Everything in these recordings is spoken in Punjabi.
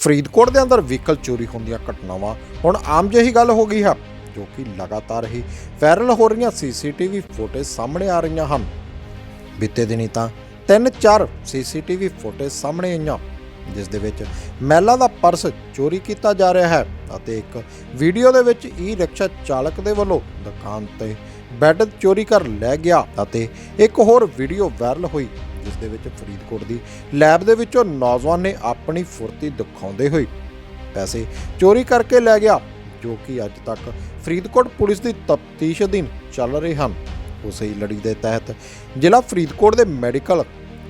ਫਰੀਦਕੋਟ ਦੇ ਅੰਦਰ ਵਹੀਕਲ ਚੋਰੀ ਹੋਣ ਦੀਆਂ ਘਟਨਾਵਾਂ ਹੁਣ ਆਮ ਜਿਹੀ ਗੱਲ ਹੋ ਗਈ ਹੈ, ਜੋ ਕਿ ਲਗਾਤਾਰ ਹੀ ਵਾਇਰਲ ਹੋ ਰਹੀਆਂ ਸੀਸੀਟੀਵੀ ਫੁਟੇਜ ਸਾਹਮਣੇ ਆ ਰਹੀਆਂ ਹਨ। ਬੀਤੇ ਦਿਨੀ ਤਾਂ ਤਿੰਨ ਚਾਰ ਸੀਸੀਟੀਵੀ ਫੁਟੇਜ ਸਾਹਮਣੇ ਆਈਆਂ, ਜਿਸ ਦੇ ਵਿੱਚ ਮਹਿਲਾ ਦਾ ਪਰਸ ਚੋਰੀ ਕੀਤਾ ਜਾ ਰਿਹਾ ਹੈ ਅਤੇ ਇੱਕ ਵੀਡੀਓ ਦੇ ਵਿੱਚ ਈ ਰਿਕਸ਼ਾ ਚਾਲਕ ਦੇ ਵੱਲੋਂ ਦੁਕਾਨ ਤੇ ਬੈੱਡ ਚੋਰੀ ਕਰ ਲੈ ਗਿਆ ਅਤੇ ਇੱਕ ਹੋਰ ਵੀਡੀਓ ਵਾਇਰਲ ਹੋਈ, ਜਿਸ ਦੇ ਵਿੱਚ ਫਰੀਦਕੋਟ ਦੀ ਲੈਬ ਦੇ ਵਿੱਚੋਂ ਨੌਜਵਾਨ ਨੇ ਆਪਣੀ ਫੁਰਤੀ ਦਿਖਾਉਂਦੇ ਹੋਏ ਪੈਸੇ ਚੋਰੀ ਕਰਕੇ ਲੈ ਗਿਆ, ਜੋ ਕਿ ਅੱਜ ਤੱਕ ਫਰੀਦਕੋਟ ਪੁਲਿਸ ਦੀ ਤਫਤੀਸ਼ ਅਧੀਨ ਚੱਲ ਰਹੇ ਹਨ। ਉਸੇ ਲੜੀ ਦੇ ਤਹਿਤ ਜ਼ਿਲ੍ਹਾ ਫਰੀਦਕੋਟ ਦੇ ਮੈਡੀਕਲ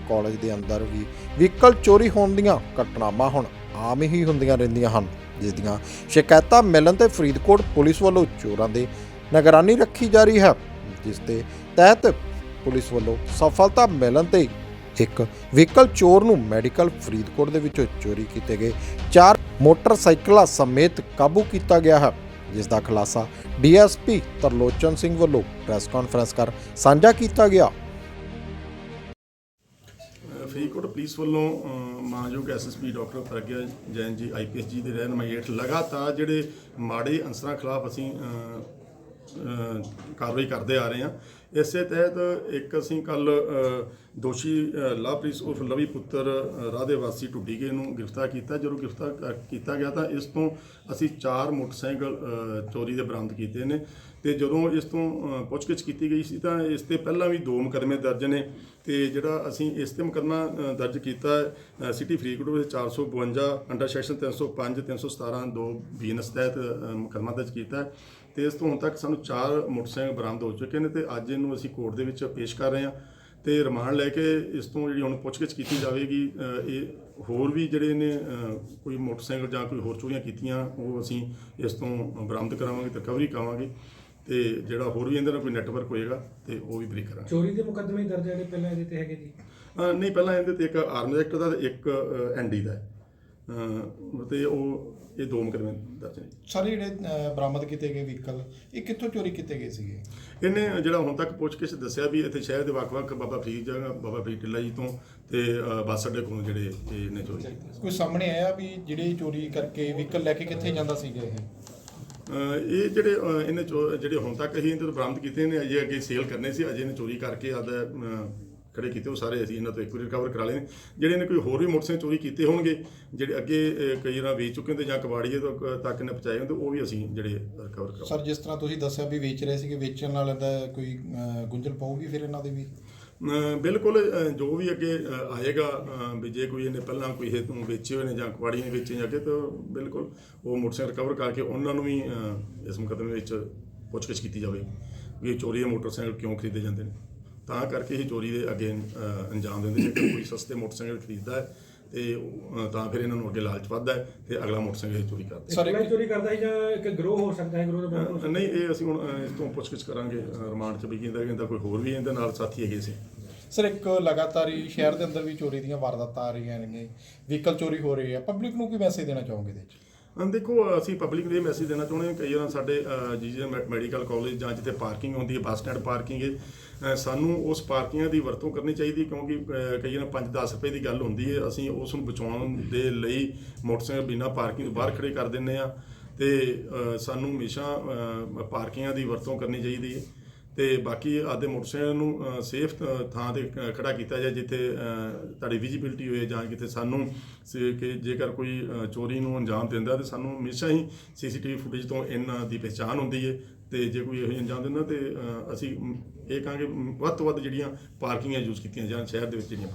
ਕਾਲਜ ਦੇ ਅੰਦਰ ਵੀ ਵਹੀਕਲ ਚੋਰੀ ਹੋਣ ਦੀਆਂ ਘਟਨਾਵਾਂ ਹੁਣ ਆਮ ਹੀ ਹੁੰਦੀਆਂ ਰਹਿੰਦੀਆਂ ਹਨ, ਜਿਸ ਦੀਆਂ ਸ਼ਿਕਾਇਤਾਂ ਮਿਲਣ ਤੇ ਫਰੀਦਕੋਟ ਪੁਲਿਸ ਵੱਲੋਂ ਚੋਰਾਂ ਦੇ ਨਿਗਰਾਨੀ ਰੱਖੀ ਜਾ ਰਹੀ ਹੈ, ਜਿਸ ਦੇ ਤਹਿਤ ਪੁਲਿਸ ਵੱਲੋਂ ਸਫਲਤਾ ਮਿਲਣ ਤੇ ਇੱਕ ਵਹੀਕਲ ਚੋਰ ਨੂੰ ਮੈਡੀਕਲ ਫਰੀਦਕੋਟ ਦੇ ਵਿੱਚੋਂ ਚੋਰੀ ਕੀਤੇ ਗਏ ਚਾਰ ਮੋਟਰਸਾਈਕਲਾਂ ਸਮੇਤ ਕਾਬੂ ਕੀਤਾ ਗਿਆ ਹੈ, ਜਿਸ ਦਾ ਖੁਲਾਸਾ ਡੀਐਸਪੀ ਤਰਲੋਚਨ ਸਿੰਘ ਵੱਲੋਂ ਪ੍ਰੈਸ ਕਾਨਫਰੰਸ ਕਰ ਸਾਂਝਾ ਕੀਤਾ ਗਿਆ। ਫਰੀਦਕੋਟ ਪੁਲਿਸ ਵੱਲੋਂ ਮਾਨਯੋਗ ਐਸਐਸਪੀ ਡਾਕਟਰ ਪ੍ਰਗਿਆ ਜੈਨ ਜੀ ਆਈਪੀਐਸ ਜੀ ਦੇ ਰਹਿਨਮਾਈ ਹੇਠ ਲਗਾਤਾਰ ਜਿਹੜੇ ਮਾੜੇ ਅੰਸਰਾਂ ਖਿਲਾਫ ਅਸੀਂ ਕਾਰਵਾਈ ਕਰਦੇ ਆ ਰਹੇ ਹਾਂ ਇਸੇ ਤਹਿਤ ਇੱਕ ਅਸੀਂ ਕੱਲ ਦੋਸ਼ੀ ਅ, ਉਰਫ ਲਵੀ ਪੁੱਤਰ ਰਾਧੇ ਵਾਸੀ ਟੁੱਡੀਗੇ ਨੂੰ ਗ੍ਰਿਫਤਾਰ ਕੀਤਾ। ਜਦੋਂ ਗ੍ਰਿਫਤਾਰ ਕੀਤਾ ਗਿਆ ਤਾਂ ਇਸ ਤੋਂ ਅਸੀਂ ਚਾਰ ਮੋਟਰਸਾਈਕਲ ਚੋਰੀ ਦੇ ਬਰਾਮਦ ਕੀਤੇ ਨੇ ਤੇ ਜਦੋਂ ਇਸ ਤੋਂ ਪੁੱਛਗਿੱਛ ਕੀਤੀ ਗਈ ਸੀ ਤਾਂ ਇਸ ਤੇ ਪਹਿਲਾਂ ਵੀ ਦੋ ਮੁਕੱਦਮੇ ਦਰਜ ਨੇ ਤੇ ਜਿਹੜਾ ਅਸੀਂ ਇਸ ਤੇ ਮੁਕੱਦਮਾ ਦਰਜ ਕੀਤਾ ਸਿਟੀ ਫਰੀਦਕੋਟ ਵਿੱਚ 452 ਅੰਡਰ ਸੈਕਸ਼ਨ 305 317 ਦੋ ਬੀਐਨਐਸ ਤਹਿਤ ਅ, ਮੁਕੱਦਮਾ ਦਰਜ ਕੀਤਾ। ਤੇ ਇਸ ਤੋਂ ਹੁਣ ਤੱਕ ਸਾਨੂੰ ਚਾਰ ਮੋਟਰਸਾਈਕਲ ਬਰਾਮਦ ਹੋ ਚੁੱਕੇ ਨੇ ਤੇ ਅੱਜ ਇਹਨੂੰ ਅਸੀਂ ਕੋਰਟ ਦੇ ਵਿੱਚ ਪੇਸ਼ ਕਰ ਰਹੇ ਹਾਂ ਤੇ ਰਿਮਾਂਡ ਲੈ ਕੇ ਇਸ ਤੋਂ ਜਿਹੜੀ ਹੁਣ ਪੁੱਛਗਿੱਛ ਕੀਤੀ ਜਾਵੇਗੀ ਇਹ ਹੋਰ ਵੀ ਜਿਹੜੇ ਨੇ ਕੋਈ ਮੋਟਰਸਾਈਕਲ ਜਾਂ ਕੋਈ ਹੋਰ ਚੋਰੀਆਂ ਕੀਤੀਆਂ ਉਹ ਅਸੀਂ ਇਸ ਤੋਂ ਬਰਾਮਦ ਕਰਾਵਾਂਗੇ ਤੇ ਰਿਕਵਰੀ ਕਰਾਵਾਂਗੇ ਤੇ ਜਿਹੜਾ ਹੋਰ ਵੀ ਇਹਦੇ ਨਾਲ ਕੋਈ ਨੈਟਵਰਕ ਹੋਏਗਾ ਤੇ ਉਹ ਵੀ ਬ੍ਰੇਕ ਕਰਾਂਗੇ। ਚੋਰੀ ਦੇ ਮੁਕੱਦਮੇ ਦਰਜ ਜਿਹੜੇ ਪਹਿਲਾਂ ਇਹਦੇ ਤੇ ਹੈਗੇ ਜੀ? ਨਹੀਂ ਪਹਿਲਾਂ ਇਹਦੇ ਤੇ ਇੱਕ ਆਰਮਜ਼ ਐਕਟ ਦਾ ਇੱਕ ਐਨਡੀ ਦਾ ਹੈ। ਤੇ ਉਹ ਇਹ ਦੋ ਮੁਕੱਦਮੇ ਦਰਜ ਨੇ। ਸਾਰੇ ਜਿਹੜੇ ਬਰਾਮਦ ਕੀਤੇ ਗਏ ਵਹੀਕਲ ਇਹ ਕਿੱਥੋਂ ਚੋਰੀ ਕੀਤੇ ਗਏ ਸੀਗੇ? ਇਹਨੇ ਜਿਹੜਾ ਹੁਣ ਤੱਕ ਪੁੱਛਗਿੱਛ ਦੱਸਿਆ ਵੀ ਇੱਥੇ ਸ਼ਹਿਰ ਦੇ ਵੱਖ-ਵੱਖ ਬਾਬਾ ਫਰੀਦ ਜਗ੍ਹਾ ਬਾਬਾ ਫਰੀਦ ਟਿੱਲਾ ਜੀ ਤੋਂ ਤੇ ਬੱਸ ਅੱਡੇ ਕੋਲੋਂ ਜਿਹੜੇ ਇਹਨੇ ਚੋਰੀ ਕੀਤੇ ਕੋਈ ਸਾਹਮਣੇ ਆਇਆ ਵੀ ਜਿਹੜੇ ਚੋਰੀ ਕਰਕੇ ਵਹੀਕਲ ਲੈ ਕੇ ਕਿੱਥੇ ਜਾਂਦਾ ਸੀਗਾ ਇਹ? ਇਹ ਜਿਹੜੇ ਇਹਨੇ ਜਿਹੜੇ ਹੁਣ ਤੱਕ ਅਸੀਂ ਇਹਦੇ ਤੋਂ ਬਰਾਮਦ ਕੀਤੇ ਨੇ ਅਜੇ ਅੱਗੇ ਸੇਲ ਕਰਨੇ ਸੀ ਅਜੇ ਇਹਨੇ ਚੋਰੀ ਕਰਕੇ ਆਦਾ ਖੜੇ ਕੀਤੇ ਉਹ ਸਾਰੇ ਅਸੀਂ ਇਹਨਾਂ ਤੋਂ ਇੱਕ ਵਾਰੀ ਰਿਕਵਰ ਕਰਾ ਲਏ ਨੇ। ਜਿਹੜੇ ਨੇ ਕੋਈ ਹੋਰ ਵੀ ਮੋਟਰਸਾਈਕਲ ਚੋਰੀ ਕੀਤੇ ਹੋਣਗੇ ਜਿਹੜੇ ਅੱਗੇ ਅ, ਕਈ ਵਾਰ ਵੇਚ ਚੁੱਕੇ ਹੁੰਦੇ ਜਾਂ ਕਬਾੜੀਏ ਤੋਂ ਕ- ਤੱਕ ਨੇ ਪਹੁੰਚਾਏ ਹੁੰਦੇ ਉਹ ਵੀ ਅਸੀਂ ਜਿਹੜੇ ਰਿਕਵਰ ਕਰਾ ਸਰ ਜਿਸ ਤਰ੍ਹਾਂ ਤੁਸੀਂ ਦੱਸਿਆ ਵੀ ਵੇਚ ਰਹੇ ਸੀਗੇ ਵੇਚਣ ਵਾਲਿਆਂ ਦਾ ਕੋਈ ਅਹ, ਗੁੰਝਲ ਪਾਊਗੀ ਫਿਰ ਇਹਨਾਂ ਦੇ ਵੀ? ਬਿਲਕੁਲ ਅ, ਜੋ ਵੀ ਅੱਗੇ ਅ, ਆਏਗਾ ਅ, ਵੀ ਜੇ ਕੋਈ ਇਹਨੇ ਪਹਿਲਾਂ ਕੋਈ ਇਹ ਤੋਂ ਵੇਚੇ ਹੋਏ ਨੇ ਜਾਂ ਕਬਾੜੀ ਨੇ ਵੇਚੇ ਜਾਂ ਅੱਗੇ ਤਾਂ ਬਿਲਕੁਲ ਉਹ ਮੋਟਰਸਾਈਕਲ ਰਿਕਵਰ ਕਰਕੇ ਉਹਨਾਂ ਨੂੰ ਵੀ ਅ, ਇਸ ਮੁਕੱਦਮੇ ਵਿੱਚ ਪੁੱਛਗਿੱਛ ਕੀਤੀ ਜਾਵੇ ਵੀ ਇਹ ਚੋਰੀ ਦੇ ਮੋਟਰਸਾਈਕਲ ਕਿਉਂ ਖਰੀਦੇ ਜਾਂਦੇ ਨੇ। ਤਾਂ ਕਰਕੇ ਇਹ ਚੋਰੀ ਦੇ ਅੱਗੇ ਅ, ਅੰਜਾਮ ਦਿੰਦੇ ਕਿ ਕੋਈ ਸਸਤੇ ਮੋਟਰਸਾਈਕਲ ਖਰੀਦਦਾ ਹੈ ਤੇ ਅ, ਤਾਂ ਫਿਰ ਇਹਨਾਂ ਨੂੰ ਅੱਗੇ ਲਾਲਚ ਵੱਧਦਾ ਹੈ ਤੇ ਅਗਲਾ ਮੋਟਰਸਾਈਕਲ ਇਹ ਚੋਰੀ ਕਰਦੇ ਸਰ, ਸਰ ਚੋਰੀ ਕਰਦਾ ਸੀ ਜਾਂ ਇੱਕ ਗਰੋਹ ਹੋ ਸਕਦਾ ਹੈ ਗਰੋਹ ਦਾ ਬਹੁਤ ਹੋ ਅ, ਸਕਦਾ ਨਹੀਂ ਇਹ ਅਸੀਂ ਹੁਣ ਅ, ਇਸ ਤੋਂ ਪੁੱਛਗਿੱਛ ਕਰਾਂਗੇ ਅ, ਰਿਮਾਂਡ ਚ ਵੀ ਕਹਿੰਦਾ ਕਹਿੰਦਾ ਕੋਈ ਹੋਰ ਵੀ ਇਹਦੇ ਨਾਲ ਸਾਥੀ ਹੈਗੇ ਸੀ। ਸਰ ਇੱਕ ਲਗਾਤਾਰ ਹੀ ਸ਼ਹਿਰ ਦੇ ਅੰਦਰ ਵੀ ਚੋਰੀ ਦੀਆਂ ਵਾਰਦਾਤਾਂ ਆ ਰਹੀਆਂ ਨੇ ਵਹੀਕਲ ਚੋਰੀ ਹੋ ਰਹੀ ਹੈ। ਪਬਲਿਕ ਨੂੰ ਕੀ ਮੈਸੇਜ ਦੇਣਾ ਚਾਹੋਗੇ ਇਹਦੇ 'ਚ? ਹਾਂ ਦੇਖੋ, ਅਸੀਂ ਪਬਲਿਕ ਨੂੰ ਇਹ ਮੈਸੇਜ ਦੇਣਾ ਚਾਹੁੰਦੇ ਹਾਂ, ਕਈ ਵਾਰ ਸਾਡੇ ਜੀਜੀ ਮੈਡੀਕਲ ਕਾਲਜ ਜਾਂ ਜਿੱਥੇ ਪਾਰਕਿੰਗ ਹੁੰਦੀ ਹੈ, ਬੱਸ ਸਟੈਂਡ ਪਾਰਕਿੰਗ ਹੈ ਸਾਨੂੰ ਉਸ ਪਾਰਕਿੰਗਾਂ ਦੀ ਵਰਤੋਂ ਕਰਨੀ ਚਾਹੀਦੀ ਕਿਉਂਕਿ ਕਈ ਵਾਰ 5-10 ਰੁਪਏ ਦੀ ਗੱਲ ਹੁੰਦੀ ਹੈ, ਅਸੀਂ ਉਸ ਨੂੰ ਬਚਾਉਣ ਦੇ ਲਈ ਮੋਟਰਸਾਈਕਲ ਬਿਨਾਂ ਪਾਰਕਿੰਗ ਤੋਂ ਬਾਹਰ ਖੜੇ ਕਰ ਦਿੰਦੇ ਆ ਤੇ ਸਾਨੂੰ ਹਮੇਸ਼ਾ ਪਾਰਕਿੰਗਾਂ ਦੀ ਵਰਤੋਂ ਕਰਨੀ ਚਾਹੀਦੀ ਹੈ। ਤੇ ਬਾਕੀ ਆਦੇ ਮੋਟਰਸਾਈਕਲ ਨੂੰ ਸੇਫ ਥਾਂ ਤੇ ਕ- ਖੜਾ ਕੀਤਾ ਜਾਏ, ਜਿੱਥੇ ਤੁਹਾਡੀ ਵਿਜ਼ਿਬਿਲਟੀ ਹੋਏ ਜਾਂ ਕਿਤੇ ਸਾਨੂੰ ਸੇ- ਕਿ ਜੇਕਰ ਕੋਈ ਚੋਰੀ ਨੂੰ ਅੰਜਾਮ ਦਿੰਦਾ ਤੇ ਸਾਨੂੰ ਹਮੇਸ਼ਾ ਹੀ ਸੀਸੀਟੀਵੀ ਫੁਟੇਜ ਤੋਂ ਇਹਨਾਂ ਦੀ ਪਛਾਣ ਹੁੰਦੀ ਹੈ ਤੇ ਜੇ ਕੋਈ ਇਹੋ ਜਿਹੀ ਅੰਜਾਮ ਦਿੰਦਾ, ਤੇ ਅਸੀਂ ਇਹ ਕਹਾਂਗੇ, ਵੱਧ ਤੋਂ ਵੱਧ ਜਿਹੜੀਆਂ ਪਾਰਕਿੰਗਾਂ ਯੂਜ਼ ਕੀਤੀਆਂ ਜਾਣ, ਸ਼ਹਿਰ ਦੇ ਵਿੱਚ ਜਿਹੜੀਆਂ